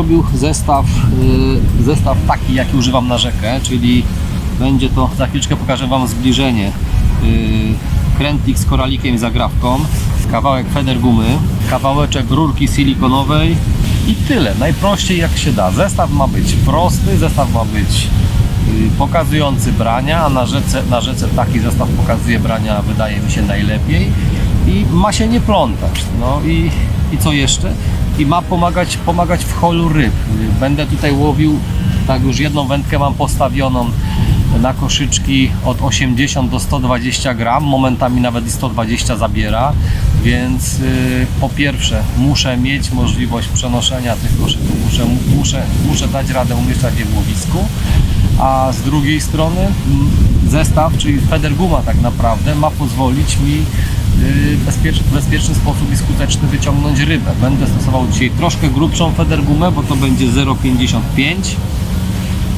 tutaj robił zestaw, y, zestaw taki, jaki używam na rzekę, czyli będzie to, za chwileczkę pokażę Wam zbliżenie. Y, Krętlik z koralikiem i zagrawką, kawałek feder gumy, kawałeczek rurki silikonowej i tyle. Najprościej jak się da. Zestaw ma być prosty, zestaw ma być y, pokazujący brania, a na rzece, na rzece taki zestaw pokazuje brania wydaje mi się najlepiej i ma się nie plątać. No i, i co jeszcze? I ma pomagać, pomagać w holu ryb. Będę tutaj łowił, tak już jedną wędkę mam postawioną na koszyczki od 80 do 120 gram, momentami nawet i 120 zabiera, więc y, po pierwsze muszę mieć możliwość przenoszenia tych koszyków, muszę, muszę, muszę dać radę umieszczać je w łowisku, a z drugiej strony zestaw, czyli federguma tak naprawdę ma pozwolić mi bezpieczny, bezpieczny sposób i skuteczny wyciągnąć rybę. Będę stosował dzisiaj troszkę grubszą federgumę, bo to będzie 0,55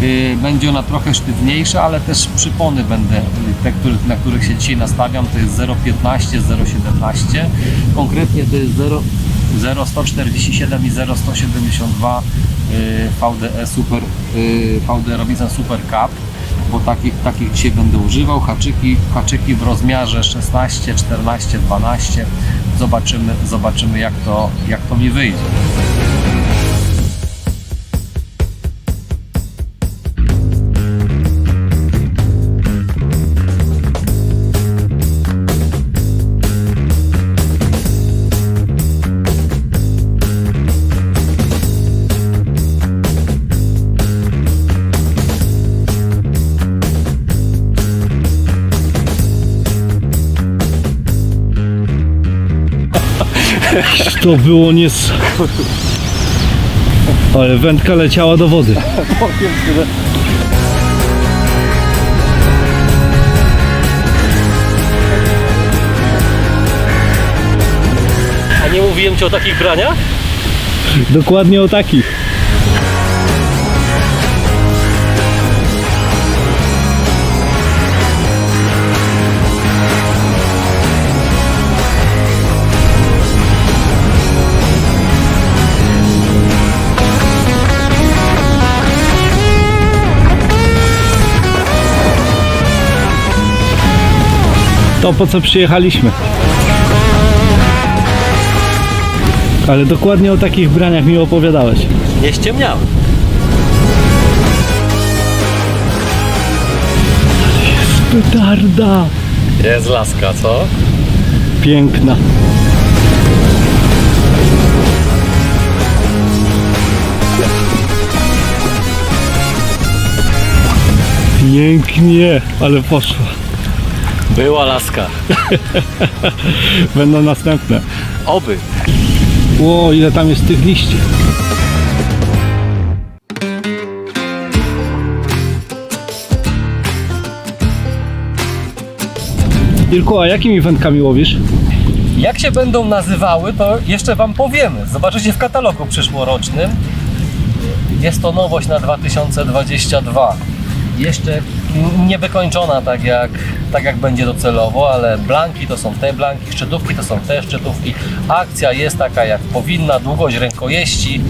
Y, Będzie ona trochę sztywniejsza, ale też przypony będę, y, te, na których się dzisiaj nastawiam, to jest 0,15, 0,17. Konkretnie to jest 0, 0,147 i 0,172 y, VDE Super, VDE Robinson Super Cup, bo takich, takich dzisiaj będę używał. Haczyki, haczyki w rozmiarze 16, 14, 12. Zobaczymy, zobaczymy jak to, jak to mi wyjdzie. To było nies... Ale wędka leciała do wody. A nie mówiłem Ci o takich braniach? Dokładnie o takich. To po co przyjechaliśmy. Ale dokładnie o takich braniach mi opowiadałeś. Nie ściemniałem. Petarda! Jest laska, co? Piękna. Pięknie, ale poszła. Była laska. Będą następne. Oby. Ło, ile tam jest tych liści. Ilku, a jakimi wędkami łowisz? Jak się będą nazywały, to jeszcze Wam powiemy. Zobaczycie w katalogu przyszłorocznym. Jest to nowość na 2022. Jeszcze niewykończona tak jak, tak jak będzie docelowo, ale blanki to są te blanki, szczytówki to są te szczytówki. Akcja jest taka jak powinna, długość rękojeści,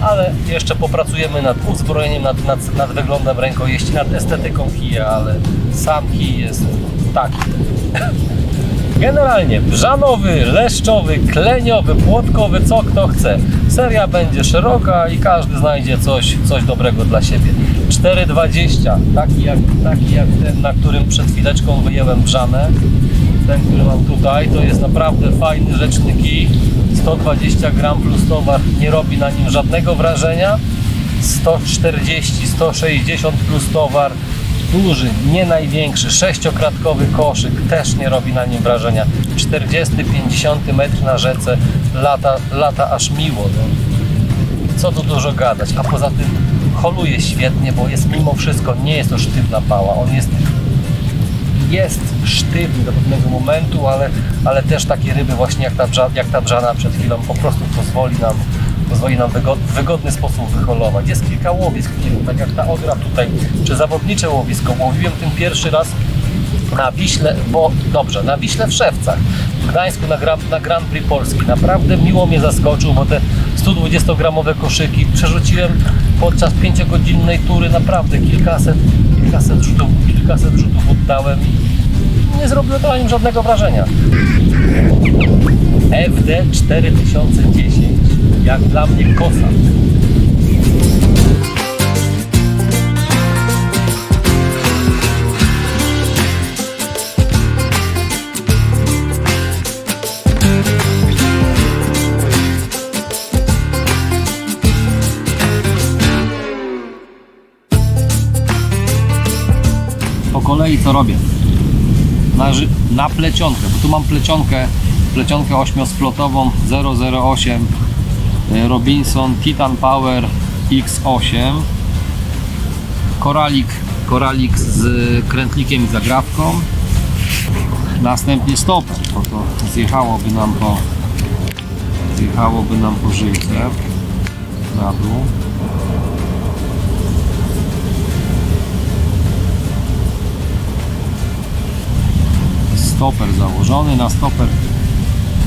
ale jeszcze popracujemy nad uzbrojeniem, nad, nad, nad wyglądem rękojeści, nad estetyką kija, ale sam kij jest taki. Generalnie brzanowy, leszczowy, kleniowy, płotkowy, co kto chce. Seria będzie szeroka i każdy znajdzie coś, coś dobrego dla siebie. 4,20, taki jak, taki jak ten, na którym przed chwileczką wyjęłem brzanę. Ten, który mam tutaj, to jest naprawdę fajny, rzeczny kij. 120 gram plus towar, nie robi na nim żadnego wrażenia. 140, 160 plus towar, duży, nie największy, sześciokratkowy koszyk, też nie robi na nim wrażenia. 40-50 metr na rzece, lata, lata aż miło. No. Co tu dużo gadać, a poza tym holuje świetnie, bo jest mimo wszystko, nie jest to sztywna pała, on jest jest sztywny do pewnego momentu, ale, ale też takie ryby właśnie jak ta, jak ta brzana przed chwilą po prostu pozwoli nam pozwoli nam wygod, w wygodny sposób wyholować. Jest kilka łowisk, tak jak ta odra tutaj, czy zawodnicze łowisko. Łowiłem tym pierwszy raz na Wiśle, bo dobrze, na Wiśle w Szewcach. w Gdańsku na, Gra- na Grand Prix Polski. Naprawdę miło mnie zaskoczył, bo te 120-gramowe koszyki przerzuciłem podczas 5-godzinnej tury naprawdę kilkaset, kilkaset rzutów, kilkaset rzutów oddałem i nie zrobiło to na nim żadnego wrażenia. FD 4010 jak dla mnie kosa. po kolei co robię? Na, na plecionkę, bo tu mam plecionkę, plecionkę ośmiosplotową 008 y, Robinson Titan Power X8 koralik, koralik z krętlikiem i zagrawką. Następnie stoper, bo to zjechałoby nam po zjechałoby nam po żyjce na dół. Stoper założony na stoper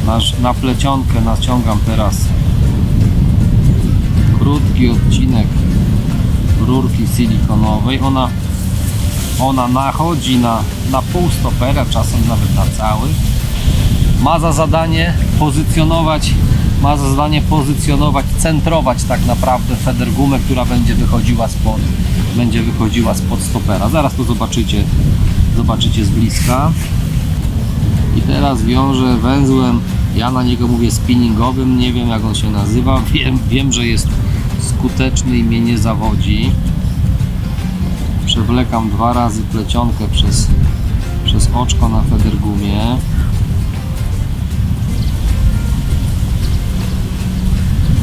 na, na plecionkę naciągam teraz krótki odcinek rurki silikonowej ona ona nachodzi na, na pół stopera czasem nawet na cały ma za zadanie pozycjonować ma za zadanie pozycjonować, centrować tak naprawdę federgumę, która będzie wychodziła spod będzie wychodziła spod stopera. Zaraz to zobaczycie zobaczycie z bliska. I teraz wiążę węzłem, ja na niego mówię spinningowym, nie wiem jak on się nazywa, wiem, wiem że jest skuteczny i mnie nie zawodzi. Przewlekam dwa razy plecionkę przez, przez oczko na federgumie.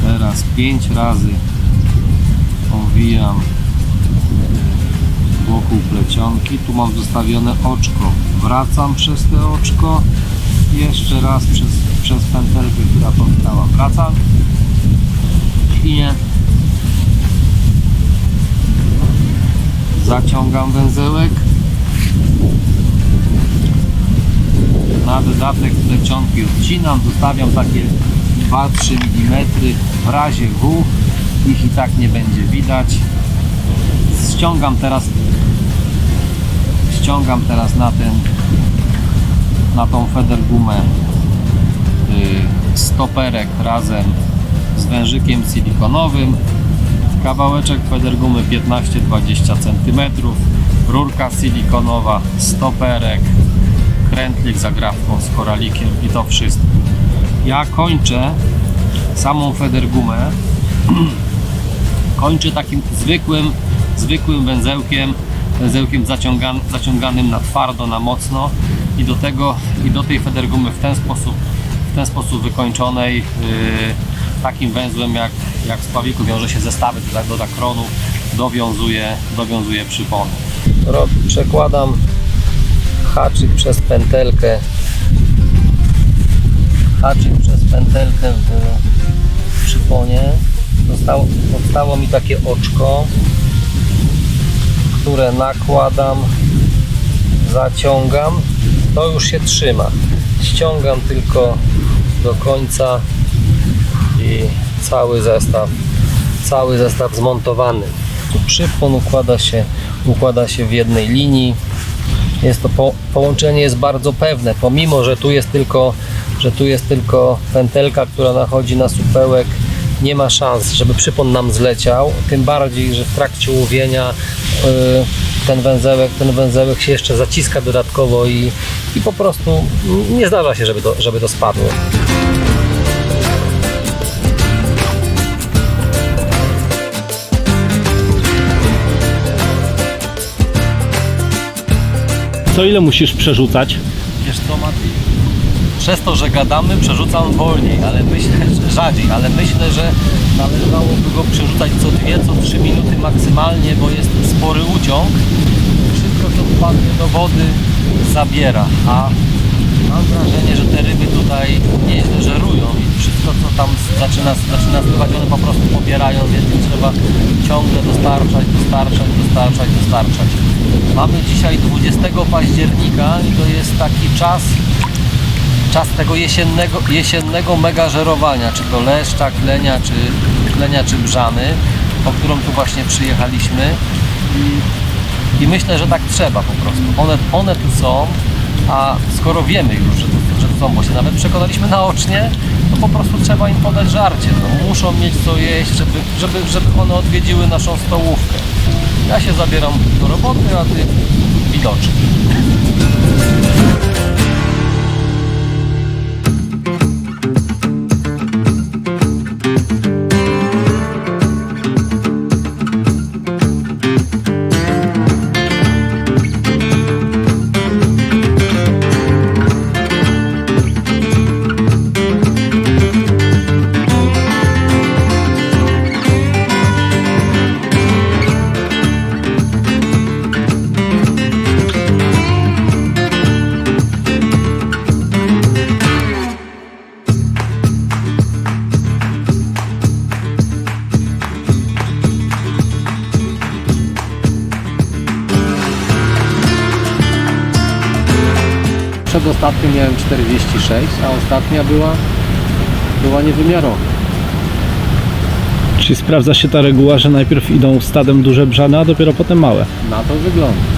Teraz pięć razy owijam wokół plecionki. Tu mam zostawione oczko. Wracam przez te oczko. Jeszcze raz przez, przez pętelkę, która powstała. Wracam. Świnie. Zaciągam węzełek. Na dodatek plecionki odcinam. Zostawiam takie 2-3 mm. W razie W ich i tak nie będzie widać ściągam teraz ściągam teraz na ten na tą federgumę y, stoperek razem z wężykiem silikonowym kawałeczek federgumy 15-20 cm rurka silikonowa stoperek krętlik z agrawką z koralikiem i to wszystko. Ja kończę samą federgumę kończę takim zwykłym, zwykłym węzełkiem, węzełkiem zaciągan, zaciąganym na twardo, na mocno i do tego, i do tej federgumy w ten sposób, w ten sposób wykończonej yy, takim węzłem jak, jak w spławiku wiąże się zestawy do, zakronu, dowiązuje, dowiązuje przypony. Rob, przekładam haczyk przez pętelkę haczyk przez pętelkę w przyponie Zostało, powstało mi takie oczko, które nakładam, zaciągam, to już się trzyma. Ściągam tylko do końca cały zestaw, cały zestaw zmontowany. Przypon układa się, układa się w jednej linii. Jest to po, połączenie jest bardzo pewne, pomimo że tu jest tylko, że tu jest tylko pętelka, która nachodzi na supełek nie ma szans, żeby przypon nam zleciał, tym bardziej, że w trakcie łowienia y, ten węzełek, ten węzełek się jeszcze zaciska dodatkowo i, i po prostu nie zdarza się, żeby to, żeby to spadło. Co ile musisz przerzucać? Wiesz co, Mati? Przez to, że gadamy, przerzucam wolniej, ale myślę, że rzadziej, ale myślę, że należałoby go przerzucać co 2, co 3 minuty maksymalnie, bo jest spory uciąg. Wszystko, co wpadnie do wody, zabiera, a mam wrażenie, że te ryby tutaj nieźle żerują i wszystko, co tam zaczyna, zaczyna spływać, one po prostu pobierają, więc trzeba ciągle dostarczać, dostarczać, dostarczać, dostarczać. Mamy dzisiaj 20 października i to jest taki czas, czas tego jesiennego, jesiennego mega żerowania, czy to leszcza, klenia, czy klenia, czy brzany, po którą tu właśnie przyjechaliśmy i, i myślę, że tak trzeba po prostu. One, one tu są, a skoro wiemy już, że że są, bo się nawet przekonaliśmy naocznie, to po prostu trzeba im podać żarcie. No, muszą mieć co jeść, żeby, żeby, żeby one odwiedziły naszą stołówkę. Ja się zabieram do roboty, a ty widocznie. Ostatnia była, była niewymiarowa. Czyli sprawdza się ta reguła, że najpierw idą stadem duże brzane, a dopiero potem małe. Na to wygląda.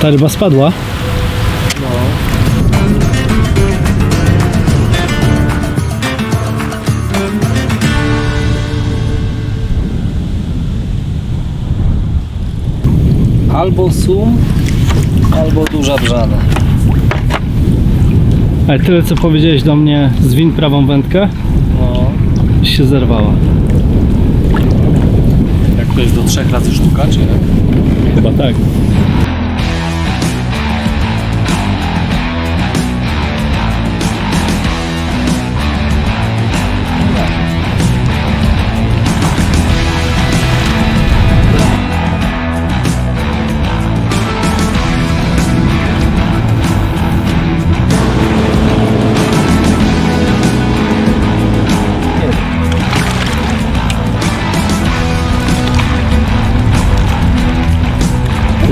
Ta ryba spadła. No. Albo sum, albo duża brzana. Ale tyle co powiedziałeś do mnie, zwin prawą wędkę No. i się zerwała. Jak to jest do trzech razy sztuka, czy jak? Chyba tak.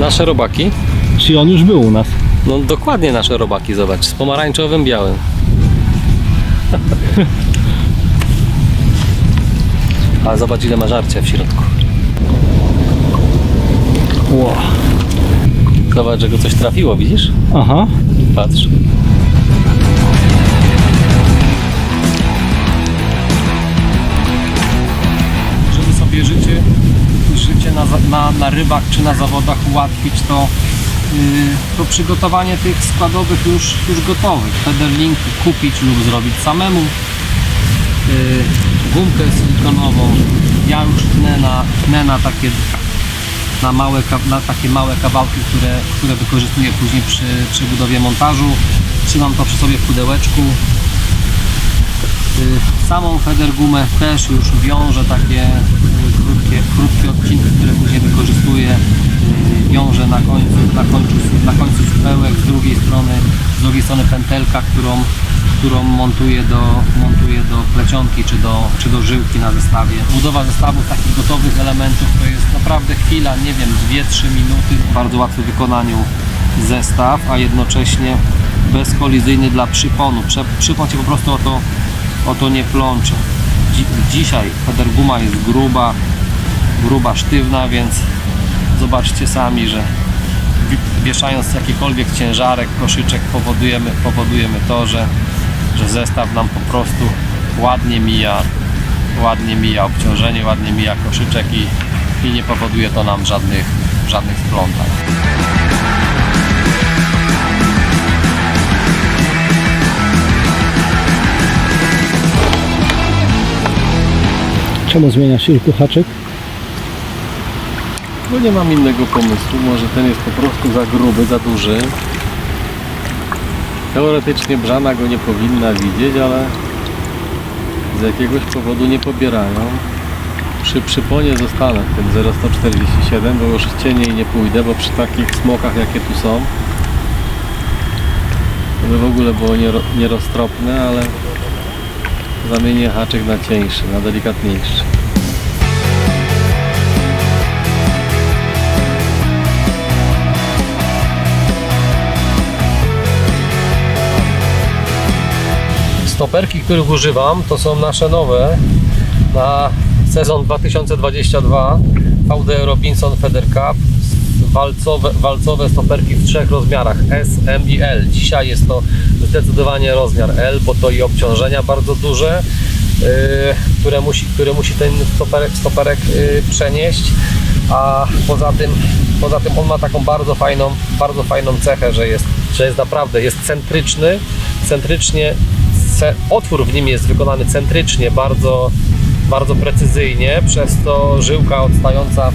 Nasze robaki? Czyli on już był u nas. No dokładnie nasze robaki, zobacz, z pomarańczowym, białym. Ale zobacz ile ma żarcia w środku. Ło. Zobacz, że go coś trafiło, widzisz? Aha. Patrz. Żeby sobie życie na, na, na rybach czy na zawodach ułatwić, to, yy, to przygotowanie tych składowych już, już gotowych. Federlinki kupić lub zrobić samemu. Yy, gumkę silikonową. Ja już tnę na, tnę na takie na, małe, na takie małe kawałki, które, które wykorzystuję później przy, przy budowie montażu. Trzymam to przy sobie w pudełeczku. Y, Samą feder gumę też już wiążę takie y, krótkie, odcinki, które później wykorzystuję. Y, Wiążę na końcu, na końcu, na końcu z drugiej strony, z drugiej strony pętelka, którą, którą montuję do, montuję do plecionki czy do, czy do żyłki na zestawie. Budowa zestawów takich gotowych elementów to jest naprawdę chwila, nie wiem, 2-3 minuty. Bardzo łatwy w wykonaniu zestaw, a jednocześnie bezkolizyjny dla przyponu. Prze, przypon się po prostu o to, o to nie plącze. Dzi, dzisiaj federguma jest gruba, gruba, sztywna, więc zobaczcie sami, że wi- wieszając jakikolwiek ciężarek, koszyczek powodujemy, powodujemy to, że, że zestaw nam po prostu ładnie mija, ładnie mija obciążenie, ładnie mija koszyczek i, i nie powoduje to nam żadnych, żadnych splątań. Czemu zmieniasz Ilku haczyk? No nie mam innego pomysłu, może ten jest po prostu za gruby, za duży. Teoretycznie Brzana go nie powinna widzieć, ale z jakiegoś powodu nie pobierają. Przy przyponie zostanę w tym 0147, bo już cieniej nie pójdę, bo przy takich smokach jakie tu są to by w ogóle było niero, nieroztropne, ale zamienię haczyk na cieńszy, na delikatniejszy. Stoperki, których używam, to są nasze nowe na sezon 2022 VD Robinson Feather Cup walcowe, walcowe stoperki w trzech rozmiarach S, M i L. Dzisiaj jest to zdecydowanie rozmiar L, bo to i obciążenia bardzo duże, yy, które, musi, które musi ten stoperek, stoperek yy, przenieść, a poza tym, poza tym on ma taką bardzo fajną, bardzo fajną cechę, że jest, że jest naprawdę jest centryczny, centrycznie ce- otwór w nim jest wykonany centrycznie, bardzo, bardzo precyzyjnie, przez to żyłka odstająca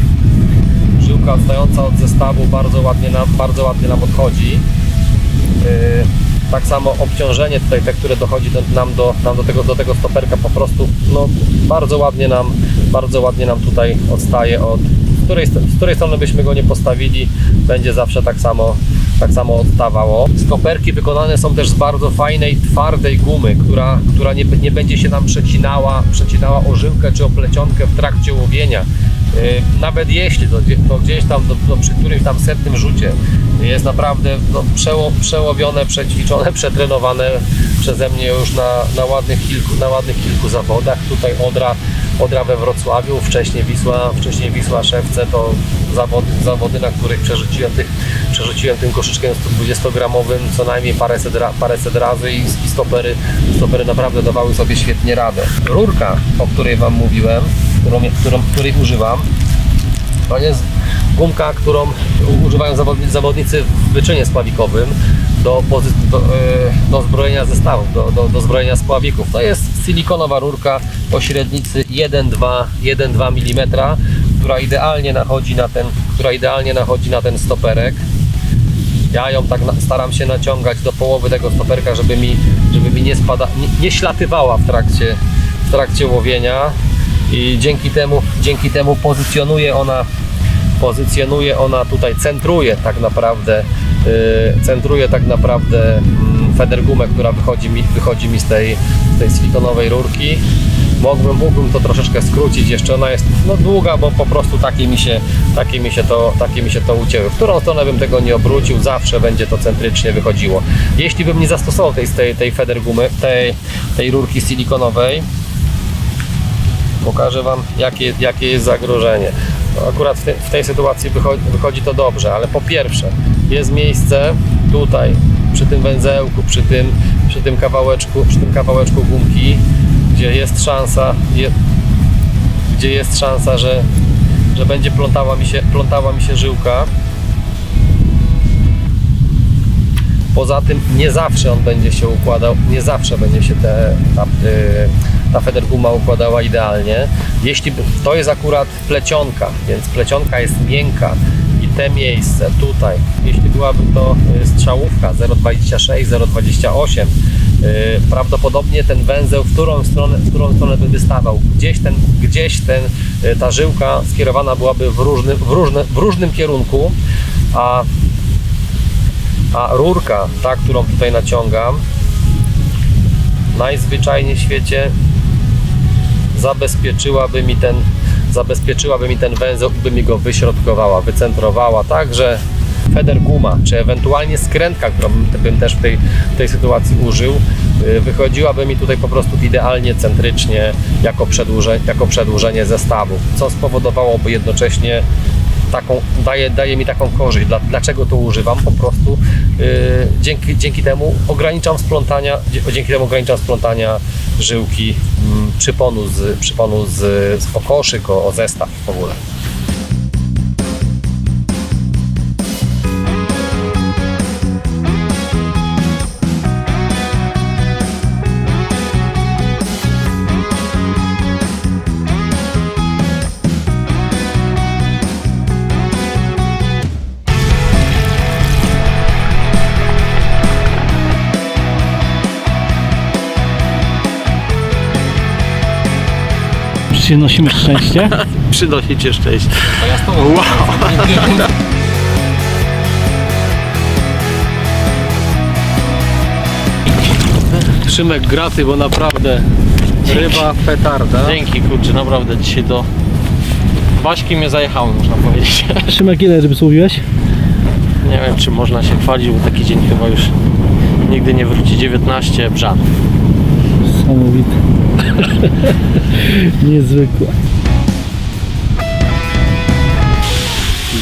żyłka odstająca od zestawu bardzo ładnie nam, bardzo ładnie nam odchodzi. Yy, tak samo obciążenie tutaj, te, które dochodzi do, nam, do, nam do, tego, do tego stoperka po prostu no, bardzo ładnie nam bardzo ładnie nam tutaj odstaje od z której, z której strony byśmy go nie postawili, będzie zawsze tak samo, tak samo odstawało. Stoperki wykonane są też z bardzo fajnej, twardej gumy, która, która nie, nie będzie się nam przecinała, przecinała o żyłkę czy o plecionkę w trakcie łowienia. Yy, Nawet jeśli to, to gdzieś tam do, przy którymś tam setnym rzucie jest naprawdę no, przeło, przełowione, przećwiczone, przetrenowane przeze mnie już na, na, ładnych kilku, na ładnych kilku zawodach. Tutaj Odra, Odra we Wrocławiu, wcześniej Wisła, wcześniej Wisła Szewce to zawody, zawody na których przerzuciłem, tych, przerzuciłem tym koszyczkiem 120-gramowym co najmniej paręset, paręset razy i, i stopery, stopery naprawdę dawały sobie świetnie radę. Rurka, o której Wam mówiłem, którą, którą, której używam, to jest gumka, którą używają zawodnicy w wyczynie spławikowym do, do, e, do zbrojenia zestawów, do, do, do zbrojenia spławików. To jest silikonowa rurka o średnicy 1,2 1,2 mm, która idealnie nachodzi na ten, która idealnie nachodzi na ten stoperek. Ja ją tak staram się naciągać do połowy tego stoperka, żeby mi, żeby mi nie, spada, nie, nie ślatywała w trakcie, w trakcie łowienia i dzięki temu, dzięki temu pozycjonuje ona pozycjonuje ona tutaj, centruje tak naprawdę centruje tak naprawdę mm, federgumę, która wychodzi mi, wychodzi mi z tej, tej silikonowej rurki mógłbym, mógłbym to troszeczkę skrócić jeszcze, ona jest no, długa, bo po prostu takie mi, się, takie, mi się to, takie mi się to ucięły. W którą stronę bym tego nie obrócił, zawsze będzie to centrycznie wychodziło. Jeśli bym nie zastosował tej, tej, tej federgumy, tej, tej rurki silikonowej, pokażę Wam jakie, jakie jest zagrożenie. No, akurat w, te, w tej sytuacji wychodzi, wychodzi to dobrze, ale po pierwsze jest miejsce tutaj przy tym węzełku, przy tym, przy tym kawałeczku, przy tym kawałeczku gumki, gdzie jest szansa, je, gdzie jest szansa, że, że będzie plątała mi się, plątała mi się żyłka. Poza tym nie zawsze on będzie się układał, nie zawsze będzie się te, ta, y, ta federguma układała idealnie. Jeśli to jest akurat plecionka, więc plecionka jest miękka te miejsce tutaj, jeśli byłaby to y, strzałówka 0,26, 0,28, y, prawdopodobnie ten węzeł w którą stronę, w którą stronę by wystawał. Gdzieś, ten, gdzieś ten, y, ta żyłka skierowana byłaby w różnym, w różnym, w różnym kierunku, a a rurka, ta, którą tutaj naciągam, najzwyczajniej w świecie zabezpieczyłaby mi ten, zabezpieczyłaby mi ten węzeł i by mi go wyśrodkowała, wycentrowała, tak, że feder guma, czy ewentualnie skrętka, którą bym też w tej, w tej sytuacji użył, y, wychodziłaby mi tutaj po prostu idealnie centrycznie jako, przedłuże, jako przedłużenie zestawu, co spowodowałoby jednocześnie taką, daje, daje mi taką korzyść. Dla, dlaczego to używam? Po prostu yy, dzięki, dzięki temu ograniczam splątania, dzięki temu ograniczam splątania żyłki mm, przyponu z, przyponu z, z o koszyk, o, o zestaw w ogóle. Przynosimy szczęście. Przynosi Cię szczęście. To ja z tobą. Wow. Szymek graty, bo naprawdę ryba petarda. Dzięki kurczę, naprawdę dzisiaj do Baśki mnie zajechały, można powiedzieć. Szymek, ile ryb złowiłeś? Nie wiem czy można się chwalić, bo taki dzień chyba już nigdy nie wróci 19 brzan. Niesamowite. Niezwykłe.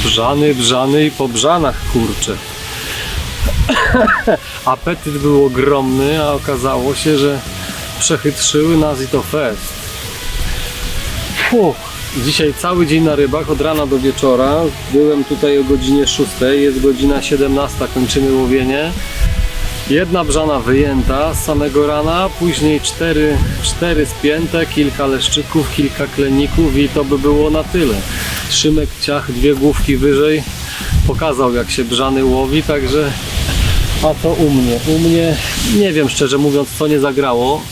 Brzany, brzany i po brzanach kurczę. Apetyt był ogromny, a okazało się, że przechytrzyły nas i to fest. Fuh. Dzisiaj cały dzień na rybach, od rana do wieczora. Byłem tutaj o godzinie 6, jest godzina 17, kończymy łowienie. Jedna brzana wyjęta z samego rana, później cztery, cztery spięte, kilka leszczyków, kilka kleników i to by było na tyle. Szymek ciach dwie główki wyżej, pokazał jak się brzany łowi, także a to u mnie. U mnie nie wiem szczerze mówiąc co nie zagrało.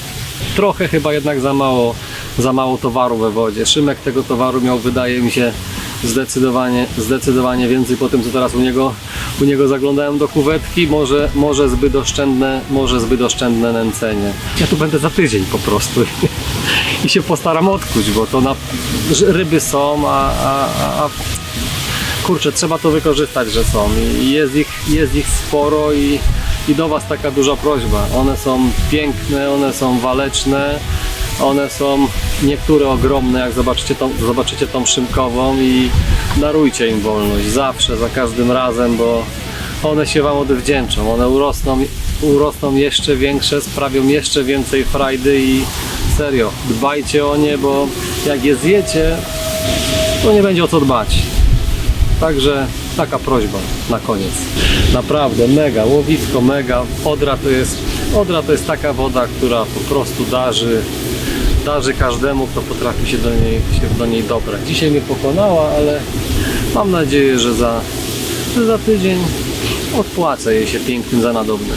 Trochę chyba jednak za mało, za mało towaru we wodzie. Szymek tego towaru miał wydaje mi się zdecydowanie, zdecydowanie więcej po tym co teraz u niego, u niego zaglądałem do kuwetki. Może, może zbyt oszczędne, może zbyt oszczędne nęcenie. Ja tu będę za tydzień po prostu i się postaram odkuć, bo to na, ryby są, a, a, a kurczę, trzeba to wykorzystać, że są i jest ich, jest ich sporo i, i do Was taka duża prośba. One są piękne, one są waleczne, one są niektóre ogromne, jak zobaczycie tą, zobaczycie tą szymkową i darujcie im wolność zawsze, za każdym razem, bo one się Wam odwdzięczą, one urosną, urosną jeszcze większe, sprawią jeszcze więcej frajdy i serio, dbajcie o nie, bo jak je zjecie, to nie będzie o co dbać. Także taka prośba na koniec. Naprawdę mega, łowisko mega. Odra to jest, Odra to jest taka woda, która po prostu darzy, darzy każdemu, kto potrafi się do niej, się do niej dobrać. Dzisiaj mnie pokonała, ale mam nadzieję, że za, że za tydzień odpłacę jej się pięknym za nadobne.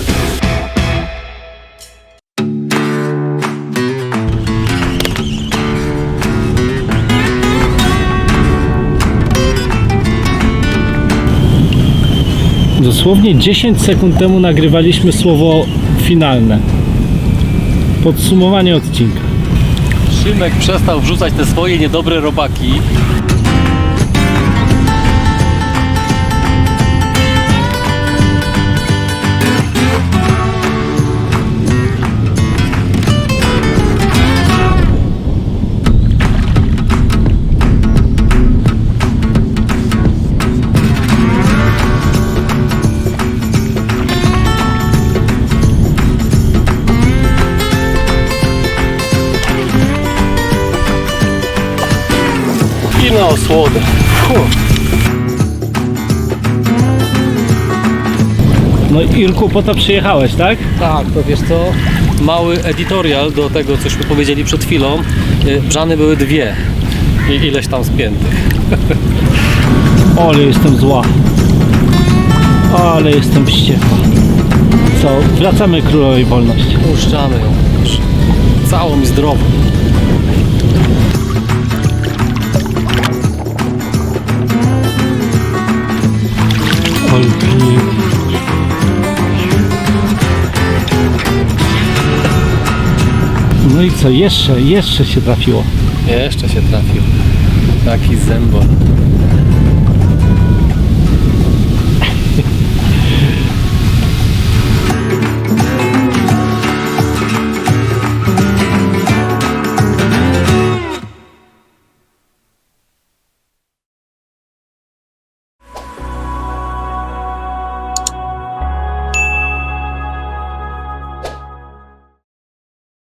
Dosłownie 10 sekund temu nagrywaliśmy słowo finalne. Podsumowanie odcinka. Szymek przestał wrzucać te swoje niedobre robaki. Irku, po to przyjechałeś, tak? Tak, to wiesz co? Mały editorial do tego, cośmy powiedzieli przed chwilą. Y, Brzany były dwie i ileś tam spiętych. Ale jestem zła. Ale jestem wściekła. Co, wracamy królowej wolności. Puszczamy ją. Całą i zdrową. Oj, No i co, jeszcze, jeszcze się trafiło. Jeszcze się trafił. Taki zębor.